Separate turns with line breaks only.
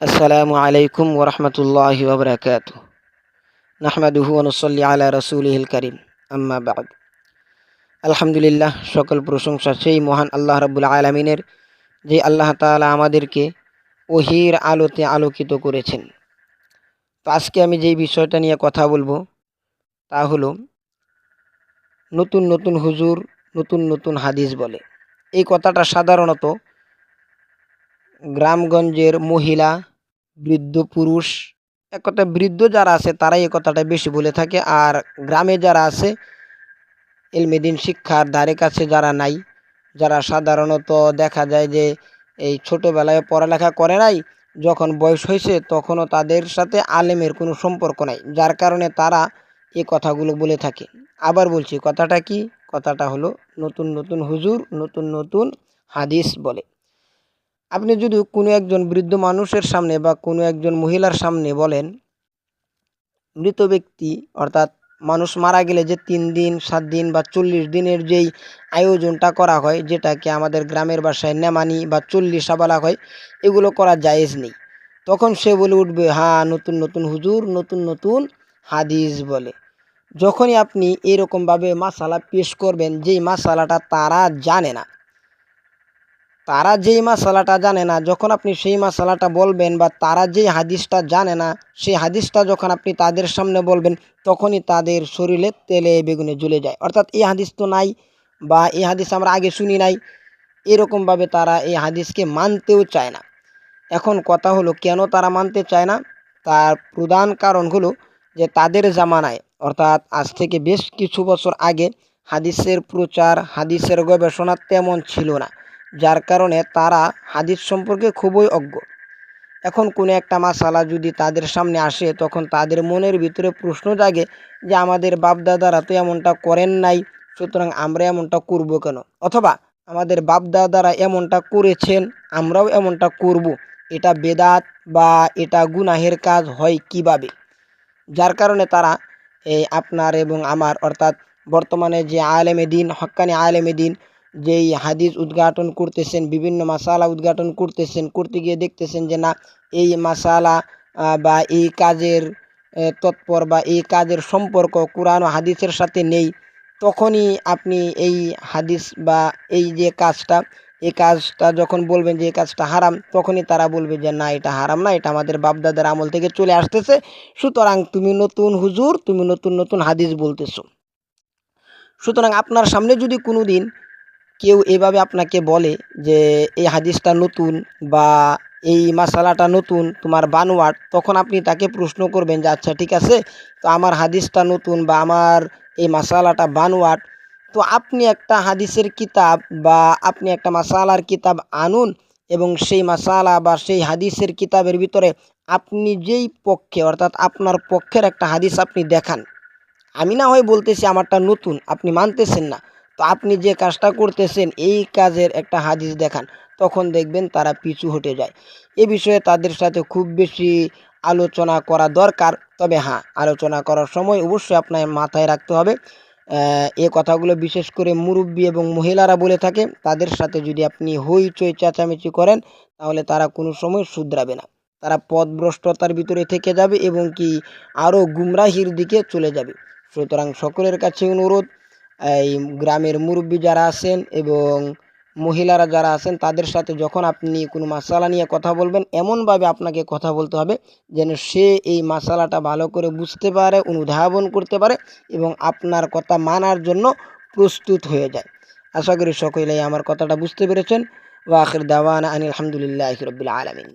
আসসালামু আলাইকুম ওরহমতুল্লাহ ওবরাকাত। নাহমাদুহু অনুসল্লি আলা রসুলহিল করিম। আম্মা বাদ। আলহামদুলিল্লাহ, সকল প্রশংসা সেই মহান আল্লাহ রব্বুল আলমিনের, যে আল্লাহ তাআলা আমাদেরকে ওহির আলোতে আলোকিত করেছেন। তো আজকে আমি যেই বিষয়টা নিয়ে কথা বলব, তা হলো নতুন নতুন হুজুর, নতুন নতুন হাদিস বলে। এই কথাটা সাধারণত গ্রামগঞ্জের মহিলা বৃদ্ধ পুরুষ এক কথা বৃদ্ধ যারা আছে তারাই এই কথাটা বেশি বলে থাকে। আর গ্রামে যারা আছে এলমেদিন শিক্ষার দ্বারে কাছে যারা নাই, যারা সাধারণত দেখা যায় যে এই ছোটোবেলায় পড়ালেখা করে নাই, যখন বয়স হয়েছে তখনও তাদের সাথে আলেমের কোনো সম্পর্ক নাই, যার কারণে তারা এই কথাগুলো বলে থাকে। আবার বলছি, কথাটা কি? কথাটা হলো নতুন নতুন হুজুর নতুন নতুন হাদিস বলে। আপনি যদি কোনো একজন বৃদ্ধ মানুষের সামনে বা কোনো একজন মহিলার সামনে বলেন, মৃত ব্যক্তি অর্থাৎ মানুষ মারা গেলে যে তিন দিন, সাত দিন বা চল্লিশ দিনের যেই আয়োজনটা করা হয়, যেটাকে আমাদের গ্রামের বাসায় নেমানি বা চল্লিশা বলা হয়, এগুলো করা জায়েজ নেই। তখন সে বলে উঠবে হ্যাঁ নতুন নতুন হুজুর, নতুন নতুন হাদিস বলে। যখনই আপনি এরকমভাবে মাসালা পেশ করবেন, যেই মাসালাটা তারা জানে না তারা যেই মাসালাটা জানে না, যখন আপনি সেই মাসালাটা বলবেন বা তারা যেই হাদিসটা জানে না, সেই হাদিসটা যখন আপনি তাদের সামনে বলবেন, তখনই তাদের শরীরে তেলে বেগুনে জ্বলে যায়। অর্থাৎ এই হাদিস তো নাই বা এই হাদিস আমরা আগে শুনি নাই। এরকমভাবে তারা এই হাদিসকে মানতেও চায় না। এখন কথা হলো, কেন তারা মানতে চায় না? তার প্রধান কারণ হলো যে তাদের জামানায়, অর্থাৎ আজ থেকে বেশ কিছু বছর আগে হাদিসের প্রচার, হাদিসের গবেষণা তেমন ছিল না। যার কারণে তারা হাদিস সম্পর্কে খুবই অজ্ঞ। এখন কোনো একটা মাসালা যদি তাদের সামনে আসে, তখন তাদের মনের ভিতরে প্রশ্ন জাগে যে, আমাদের বাপদাদারা তো এমনটা করেন নাই, সুতরাং আমরা এমনটা করব কেন? অথবা, আমাদের বাপদাদারা এমনটা করেছেন, আমরাও এমনটা করব। এটা বেদাত বা এটা গুনাহের কাজ হয় কীভাবে? যার কারণে তারা, এই আপনার এবং আমার, অর্থাৎ বর্তমানে যে আলেমে দিন হক্কানি আলেমে দিন যেই হাদিস উদ্ঘাটন করতেছেন, বিভিন্ন মাসালা উদ্ঘাটন করতেছেন, করতে গিয়ে দেখতেছেন যে না, এই মাসালা বা এই কাজের তৎপর বা এই কাজের সম্পর্ক কোরআন হাদিসের সাথে নেই। তখনই আপনি এই হাদিস বা এই যে কাজটা, এই কাজটা যখন বলবেন যে এই কাজটা হারাম, তখনই তারা বলবে যে না, এটা হারাম না, এটা আমাদের বাপদাদার আমল থেকে চলে আসতেছে। সুতরাং তুমি নতুন হুজুর, তুমি নতুন নতুন হাদিস বলতেছো। সুতরাং আপনার সামনে যদি কোনো দিন কেউ এভাবে আপনাকে বলে যে, এই হাদিসটা নতুন বা এই মাসালাটা নতুন, তোমার বানোয়াট, তখন আপনি তাকে প্রশ্ন করবেন যে আচ্ছা ঠিক আছে, তো আমার হাদিসটা নতুন বা আমার এই মাসালাটা বানোয়াট। তো আপনি একটা হাদিসের কিতাব বা আপনি একটা মাসালার কিতাব আনুন এবং সেই মাসালা বা সেই হাদিসের কিতাবের ভিতরে আপনি যেই পক্ষে, অর্থাৎ আপনার পক্ষের একটা হাদিস আপনি দেখান। আমি না হয় বলতেছি, আমারটা নতুন। আপনি মানতেছেন না। তো আপনি যে কাজটা করতেছেন, এই কাজের একটা হাদিস দেখান, তখন দেখবেন তারা পিছু হটে যায়। এ বিষয়ে তাদের সাথে খুব বেশি আলোচনা করা দরকার। তবে হ্যাঁ আলোচনা করার সময় অবশ্যই আপনার মাথায় রাখতে হবে। এ কথাগুলো বিশেষ করে মুরব্বী এবং মহিলারা বলে থাকে, তাদের সাথে যদি আপনি হইচই চেঁচামেচি করেন, তাহলে তারা কোনো সময় শুধরাবে না। তারা পথভ্রষ্টতার ভিতরে থেকে যাবে এবং কি আরও গুমরাহির দিকে চলে যাবে। সুতরাং সকলের কাছে অনুরোধ এই গ্রামের মুরব্বী যারা আছেন এবং মহিলারা যারা আছেন, তাদের সাথে যখন আপনি কোনো মাসালা নিয়ে কথা বলবেন, এমনভাবে আপনাকে কথা বলতে হবে যেন সে এই মাসালাটা ভালো করে বুঝতে পারে, অনুধাবন করতে পারে এবং আপনার কথা মানার জন্য প্রস্তুত হয়ে যায়। আশা করি সকলেই আমার কথাটা বুঝতে পেরেছেন। ওয়াখির দাওয়ান আনিল আলহামদুলিল্লাহ রবিল আলমিন।